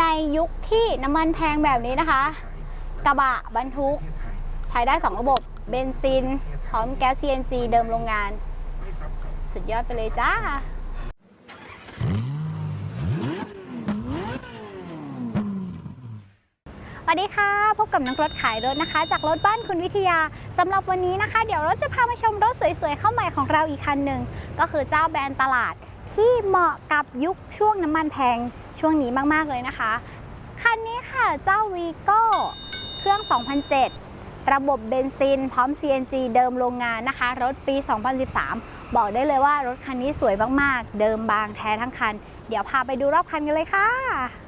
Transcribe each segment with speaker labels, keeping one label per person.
Speaker 1: ในยุคที่น้ำมันแพงแบบนี้นะคะ กระบะบรรทุกใช้ได้ 2 ระบบ เบนซิน พร้อมแก๊ส CNG เดิมโรงงาน สุดยอดไปเลยจ้าสวัสดีค่ะ พบกับนักรถขายรถนะคะ จากรถบ้านคุณวิทยาสำหรับวันนี้นะคะ เดี๋ยวราจะพามาชมรถสวยๆ เข้าใหม่ของเราอีกคันหนึ่ง ก็คือเจ้าแบรนด์ตลาด ที่เหมาะกับยุคช่วงน้ำมันแพงช่วงนี้มากๆเลยนะคะ คันนี้ค่ะเจ้าวีโก้เครื่อง 2007 ระบบเบนซิน พร้อม CNG เดิมโรงงานนะคะ รถปี 2013 บอกได้เลยว่ารถคันนี้สวยมากๆ เดิมบางแท้ทั้งคัน เดี๋ยวพาไปดูรอบคันกันเลยค่ะ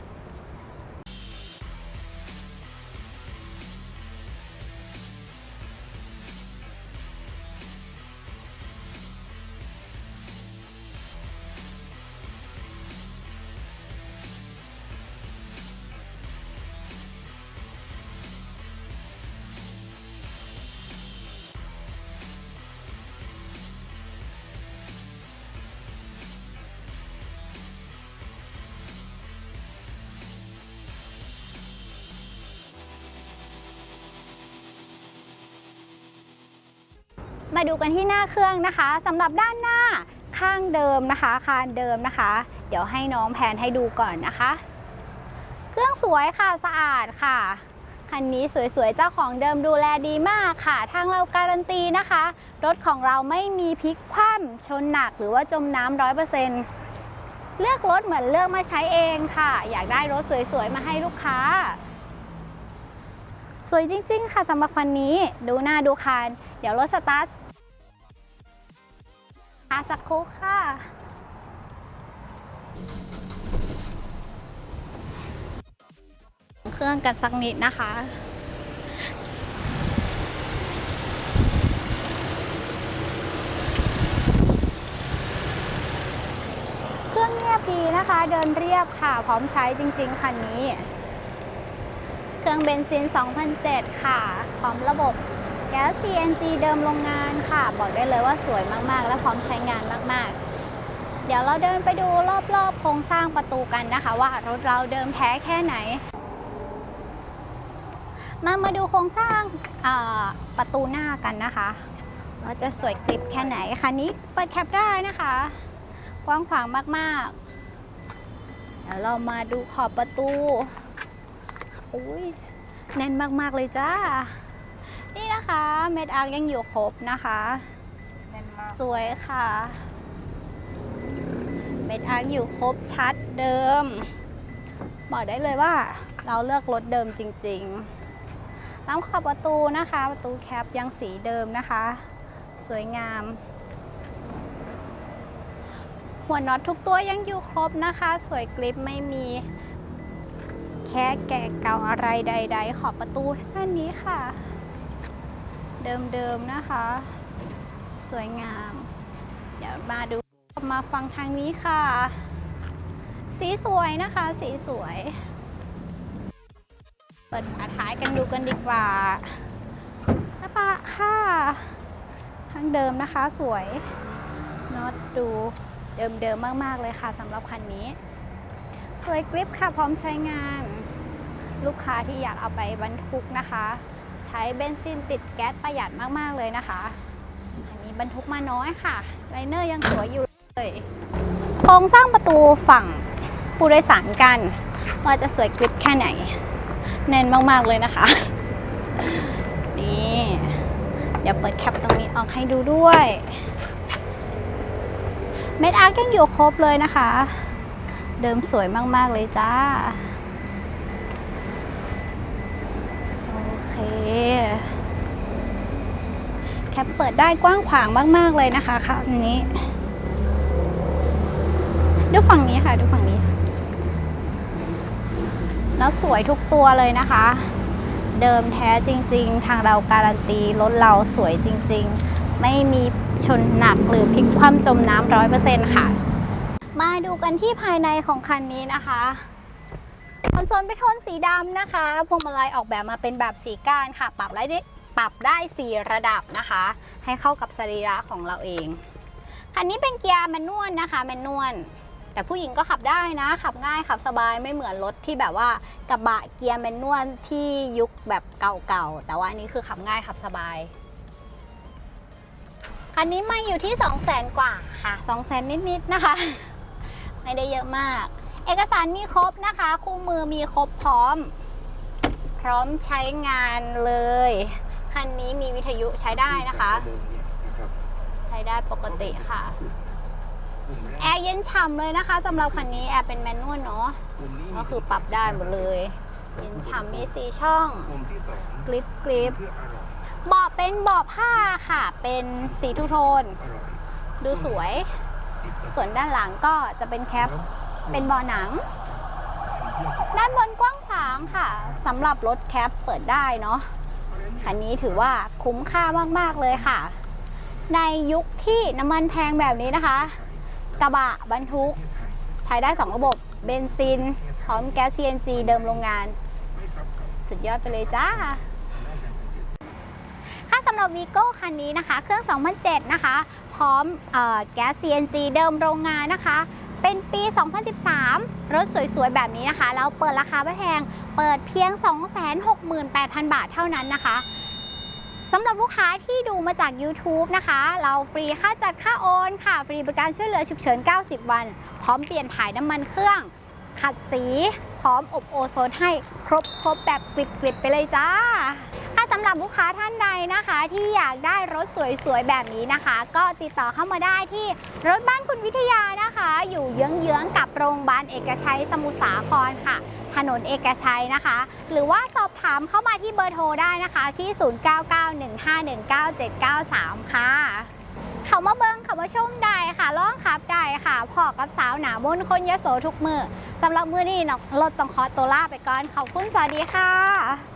Speaker 1: มาดูกันที่หน้าเครื่องนะคะสำหรับด้านหน้าข้างเดิมนะคะ คานเดิมนะคะ เดี๋ยวให้น้องแพนให้ดูก่อนนะคะ เครื่องสวยค่ะสะอาดค่ะคันนี้สวยๆ เจ้าของเดิมดูแลดีมากค่ะ ทางเราการันตีนะคะ รถของเราไม่มีพลิกคว่ำชนหนักหรือว่าจมน้ำร้อยเปอร์เซ็นต์เลือกรถเหมือนเลือกมาใช้เองค่ะ อยากได้รถสวยๆ มาให้ลูกค้า สวยจริงๆ ค่ะสำหรับคันนี้ ดูหน้าดูคานเดี๋ยวรถสตาร์ท อาสักครู่ค่ะ เครื่องกันสักนิดนะคะ เครื่องเงียบดีนะคะ เดินเรียบค่ะ พร้อมใช้จริงๆ คันนี้ เครื่องเบนซิน 2007 ค่ะ พร้อมระบบ แก๊ส CNG เดิมโรงงานค่ะ บอกได้เลยว่าสวยมากๆ และพร้อมใช้งานมากๆ เดี๋ยวเราเดินไปดูรอบๆโครงสร้างประตูกันนะคะ ว่ารถเราเดิมแท้แค่ไหน มามาดูโครงสร้างประตูหน้ากันนะคะว่าจะสวยกริบแค่ไหนคันนี้เปิดแคปได้นะคะ กว้างขวางมากๆ เดี๋ยวเรามาดูขอบประตูอุ้ยแน่นมากๆเลยจ้า นี่นะคะเม็ดอาร์คยังอยู่ครบนะคะ
Speaker 2: แน่นมาก
Speaker 1: สวยค่ะ เม็ดอาร์คอยู่ครบชัดเดิม บอกได้เลยว่าเราเลือกรถเดิมจริงๆล้ำขอบประตูนะคะ ประตูแคปยังสีเดิมนะคะ สวยงาม หัวน็อตทุกตัวยังอยู่ครบนะคะ สวยกริปไม่มีแค่แกะเก่าอะไรใด ๆ ขอบประตูด้านนี้ค่ะ เดิมๆนะคะ สวยงาม เดี๋ยวมาดูมาฟังทางนี้ค่ะ สีสวยนะคะ สีสวย เปิดฝาท้ายกันดูกันดีกว่ากระบะค่ะ ทางเดิมนะคะสวยน็อตดูเดิมๆมาก ๆ เลยค่ะสำหรับคันนี้ สวยกริปค่ะพร้อมใช้งาน ลูกค้าที่อยากเอาไปบรรทุกนะคะ ช้เบนซินติดแก๊สประหยัดมาก ๆ เลยนะคะ อันนี้บรรทุกมาน้อยค่ะไลเนอร์ยังสวยอยู่เลยโครงสร้างประตูฝั่งผู้โดยสารกัน ว่าจะสวยกริปแค่ไหน แน่นมาก ๆ เลยนะคะ นี่ เดี๋ยวเปิดแคปตรงนี้ออกให้ดูด้วย เม็ดอาร์คยังอยู่ครบเลยนะคะ เดิมสวยมาก ๆ เลยจ้า โอเค แคปเปิดได้กว้างขวางมาก ๆ เลยนะคะค่ะอันนี้ ดูฝั่งนี้ค่ะ ดูฝั่งนี้ แล้วสวยทุกตัวเลยนะคะ เดิมแท้จริง ๆ ทางเราการันตีรถเราสวยจริง ๆ ไม่มีชนหนักหรือพลิกคว่ำจมน้ำร้อยเปอร์เซ็นต์ค่ะ มาดูกันที่ภายในของคันนี้นะคะ คอนโซลเป็นโทนสีดำนะคะ พวงมาลัยออกแบบมาเป็นแบบสีก้านค่ะ ปรับได้ปรับได้ 4 ระดับนะคะ ให้เข้ากับสรีระของเราเอง คันนี้เป็นเกียร์แมนนวลนะคะแมนนวลแต่ผู้หญิงก็ขับได้นะ ขับง่ายขับสบายไม่เหมือนรถที่แบบว่ากระบะเกียร์แมนนวลที่ยุคแบบเก่าๆ แต่ว่าอันนี้คือขับง่ายขับสบาย คันนี้ม่อยู่ที่ 2 0 0แสนกว่าค่ะ 2 0 0แสนนิดๆนะคะ ไม่ได้เยอะมาก เอกสารมีครบนะคะ คู่มือมีครบพร้อม พร้อมใช้งานเลย คันนี้มีวิทยุใช้ได้นะคะ ใช้ได้ปกติค่ะ แอร์เย็นฉ่ำเลยนะคะสำหรับคันนี้แอร์เป็นแมนนวลเนาะก็คือปรับได้หมดเลย เย็นฉ่ำมีสีช่อง
Speaker 2: กลิ
Speaker 1: ปกริป
Speaker 2: เบาะ
Speaker 1: เป็นเบาะผ้าค่ะ เป็นสีทูโทน ดูสวย
Speaker 2: ส่
Speaker 1: วนด้านหลังก็จะเป็นแคป เป็นเบาะหนัง
Speaker 2: เพื่อสุข
Speaker 1: ด้านบนกว้างขวางค่ะสำหรับรถแคปเปิดได้เนาะคันนี้ถือว่าคุ้มค่ามาก ๆ เลยค่ะ ในยุคที่น้ำมันแพงแบบนี้นะคะ กระบะบรรทุก ใช้ได้ 2 ระบบเบนซิน พร้อมแก๊ส CNG เดิมโรงงาน สุดยอดไปเลยจ้าค่ะสำหรับวีโก้คันนี้นะคะ เครื่อง 2007 นะคะ พร้อมเออแก๊ส CNG เดิมโรงงานนะคะ เป็นปี 2013 รถสวยๆ แบบนี้นะคะ แล้วเปิดราคาไม่แพง เปิดเพียง 268,000 บาทเท่านั้นนะคะสำหรับลูกค้าที่ดูมาจาก YouTube นะคะ เราฟรีค่าจัดค่าโอนค่ะ ฟรีบริการช่วยเหลือฉุกเฉิน 90 วัน พร้อมเปลี่ยนถ่ายน้ำมันเครื่อง ขัดสี พร้อมอบโอโซนให้ครบครบแบบกริบๆไปเลยจ้าำหรับลูกค้าท่านใดนะคะ ที่อยากได้รถสวยๆแบบนี้นะคะ ก็ติดต่อเข้ามาได้ที่รถบ้านคุณวิทยานะคะ อยู่เยื้องๆกับโรงพยาบาลเอกชัยสมุทรสาครค่ะ ถนนเอกชัยนะคะ หรือว่าสอบถามเข้ามาที่เบอร์โทรได้นะคะที่ 0991519793 ค่ะเขามาเบิงเขามาชมได้ค่ะร้องขับได้ค่ะพอกับสาวหนามนคนยโสทุกมือสำหรับมือนี้เนาะรถต้องขอตัวลาไปก่อนขอบคุณสวัสดีค่ะ